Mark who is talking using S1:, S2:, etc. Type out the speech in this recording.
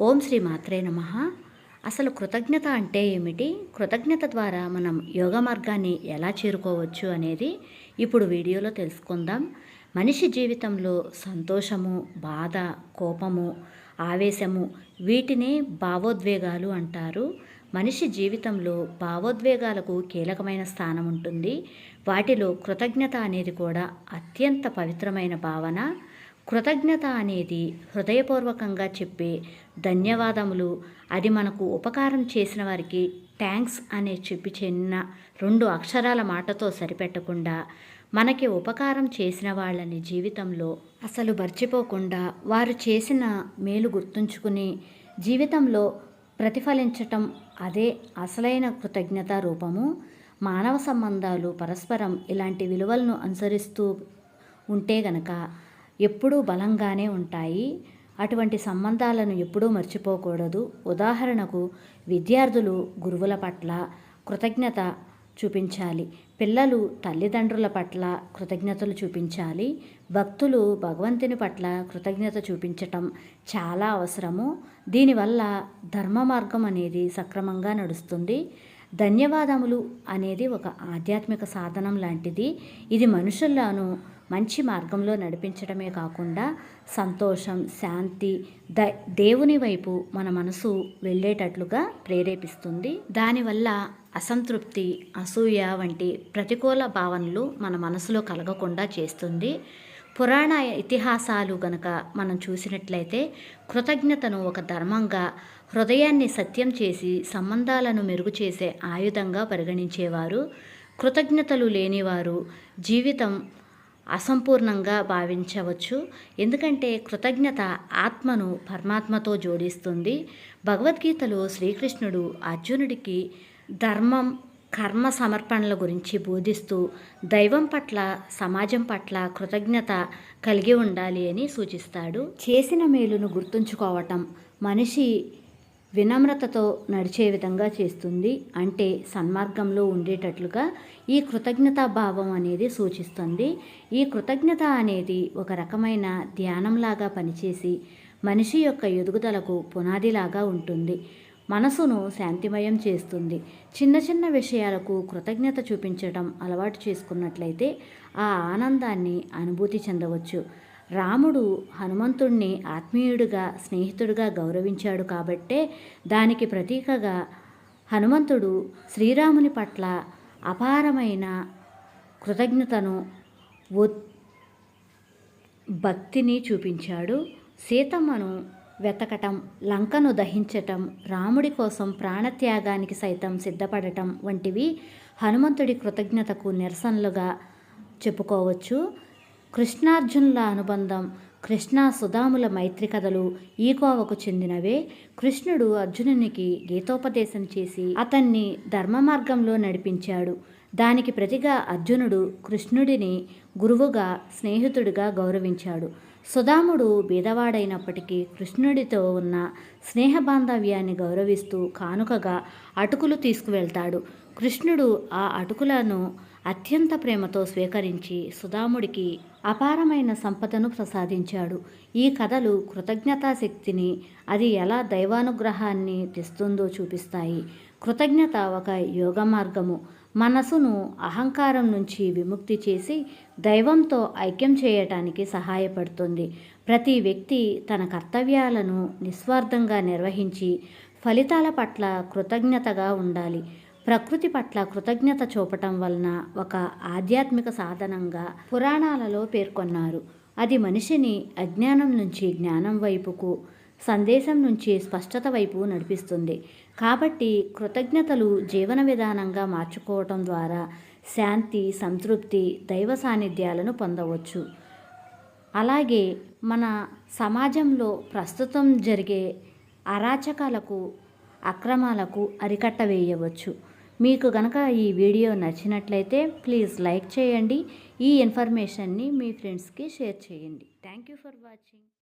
S1: ఓం శ్రీ మాత్రే నమ. అసలు కృతజ్ఞత అంటే ఏమిటి? కృతజ్ఞత ద్వారా మనం యోగ మార్గాన్ని ఎలా చేరుకోవచ్చు అనేది ఇప్పుడు వీడియోలో తెలుసుకుందాం. మనిషి జీవితంలో సంతోషము బాధ కోపము ఆవేశము వీటినే భావోద్వేగాలు అంటారు. మనిషి జీవితంలో భావోద్వేగాలకు కీలకమైన స్థానం ఉంటుంది. వాటిలో కృతజ్ఞత అనేది కూడా అత్యంత పవిత్రమైన భావన. కృతజ్ఞత అనేది హృదయపూర్వకంగా చెప్పే ధన్యవాదములు. అది మనకు ఉపకారం చేసిన వారికి థ్యాంక్స్ అనే చెప్పి చిన్న రెండు అక్షరాల మాటతో సరిపెట్టకుండా మనకి ఉపకారం చేసిన వాళ్ళని జీవితంలో అసలు మర్చిపోకుండా వారు చేసిన మేలు గుర్తుంచుకుని జీవితంలో ప్రతిఫలించటం అదే అసలైన కృతజ్ఞత రూపము. మానవ సంబంధాలు పరస్పరం ఇలాంటి విలువలను అనుసరిస్తూ ఉంటే గనక ఎప్పుడూ బలంగానే ఉంటాయి. అటువంటి సంబంధాలను ఎప్పుడూ మర్చిపోకూడదు. ఉదాహరణకు విద్యార్థులు గురువుల పట్ల కృతజ్ఞత చూపించాలి. పిల్లలు తల్లిదండ్రుల పట్ల కృతజ్ఞతలు చూపించాలి. భక్తులు భగవంతుని పట్ల కృతజ్ఞత చూపించటం చాలా అవసరము. దీనివల్ల ధర్మ మార్గం అనేది సక్రమంగా నడుస్తుంది. ధన్యవాదములు అనేది ఒక ఆధ్యాత్మిక సాధనం లాంటిది. ఇది మనుషులను మంచి మార్గంలో నడిపించడమే కాకుండా సంతోషం శాంతి ద దేవుని వైపు మన మనసు వెళ్ళేటట్లుగా ప్రేరేపిస్తుంది. దానివల్ల అసంతృప్తి అసూయ వంటి ప్రతికూల భావనలు మన మనసులో కలగకుండా చేస్తుంది. పురాణ ఇతిహాసాలు గనక మనం చూసినట్లయితే కృతజ్ఞతను ఒక ధర్మంగా హృదయాన్ని సత్యం చేసి సంబంధాలను మెరుగు చేసే ఆయుధంగా పరిగణించేవారు. కృతజ్ఞతలు లేనివారు జీవితం అసంపూర్ణంగా భావించవచ్చు. ఎందుకంటే కృతజ్ఞత ఆత్మను పరమాత్మతో జోడిస్తుంది. భగవద్గీతలో శ్రీకృష్ణుడు అర్జునుడికి ధర్మం కర్మ సమర్పణల గురించి బోధిస్తూ దైవం పట్ల సమాజం పట్ల కృతజ్ఞత కలిగి ఉండాలి అని సూచిస్తాడు. చేసిన మేలును గుర్తుంచుకోవటం మనిషి వినమ్రతతో నడిచే విధంగా చేస్తుంది. అంటే సన్మార్గంలో ఉండేటట్లుగా ఈ కృతజ్ఞతా భావం అనేది సూచిస్తుంది. ఈ కృతజ్ఞత అనేది ఒక రకమైన ధ్యానంలాగా పనిచేసి మనిషి యొక్క ఎదుగుదలకు పునాదిలాగా ఉంటుంది. మనసును శాంతిమయం చేస్తుంది. చిన్న చిన్న విషయాలకు కృతజ్ఞత చూపించడం అలవాటు చేసుకున్నట్లయితే ఆ ఆనందాన్ని అనుభూతి చెందవచ్చు. రాముడు హనుమంతుణ్ణి ఆత్మీయుడిగా స్నేహితుడిగా గౌరవించాడు కాబట్టే దానికి ప్రతీకగా హనుమంతుడు శ్రీరాముని పట్ల అపారమైన కృతజ్ఞతను భక్తిని చూపించాడు. సీతమ్మను వెతకటం లంకను దహించటం రాముడి కోసం ప్రాణత్యాగానికి సైతం సిద్ధపడటం వంటివి హనుమంతుడి కృతజ్ఞతకు నిరసనలుగా చెప్పుకోవచ్చు. కృష్ణార్జునుల అనుబంధం కృష్ణ సుధాముల మైత్రి కథలు ఈ కోవకు చెందినవే. కృష్ణుడు అర్జునునికి గీతోపదేశం చేసి అతన్ని ధర్మ మార్గంలో నడిపించాడు. దానికి ప్రతిగా అర్జునుడు కృష్ణుడిని గురువుగా స్నేహితుడిగా గౌరవించాడు. సుధాముడు బీదవాడైనప్పటికీ కృష్ణుడితో ఉన్న స్నేహ బాంధవ్యాన్ని గౌరవిస్తూ కానుకగా అటుకులు తీసుకువెళ్తాడు. కృష్ణుడు ఆ అటుకులను అత్యంత ప్రేమతో స్వీకరించి సుధాముడికి అపారమైన సంపదను ప్రసాదించాడు. ఈ కథలు కృతజ్ఞతాశక్తిని అది ఎలా దైవానుగ్రహాన్ని తెస్తుందో చూపిస్తాయి. కృతజ్ఞత ఒక యోగ మార్గము మనసును అహంకారం నుంచి విముక్తి చేసి దైవంతో ఐక్యం చేయటానికి సహాయపడుతుంది. ప్రతి వ్యక్తి తన కర్తవ్యాలను నిస్వార్థంగా నిర్వహించి ఫలితాల పట్ల కృతజ్ఞతగా ఉండాలి. ప్రకృతి పట్ల కృతజ్ఞత చూపటం వలన ఒక ఆధ్యాత్మిక సాధనంగా పురాణాలలో పేర్కొన్నారు. అది మనిషిని అజ్ఞానం నుంచి జ్ఞానం వైపుకు సందేశం నుంచి స్పష్టత వైపు నడిపిస్తుంది. కాబట్టి కృతజ్ఞతలు జీవన విధానంగా మార్చుకోవటం ద్వారా శాంతి సంతృప్తి దైవ సాన్నిధ్యాలను పొందవచ్చు. అలాగే మన సమాజంలో ప్రస్తుతం జరిగే అరాచకాలకు అక్రమాలకు అరికట్ట వేయవచ్చు మీకు గనక ఈ వీడియో నచ్చినట్లయితే ప్లీజ్ లైక్ చేయండి. ఈ ఇన్ఫర్మేషన్ని మీ ఫ్రెండ్స్కి షేర్ చేయండి. Thank you for watching.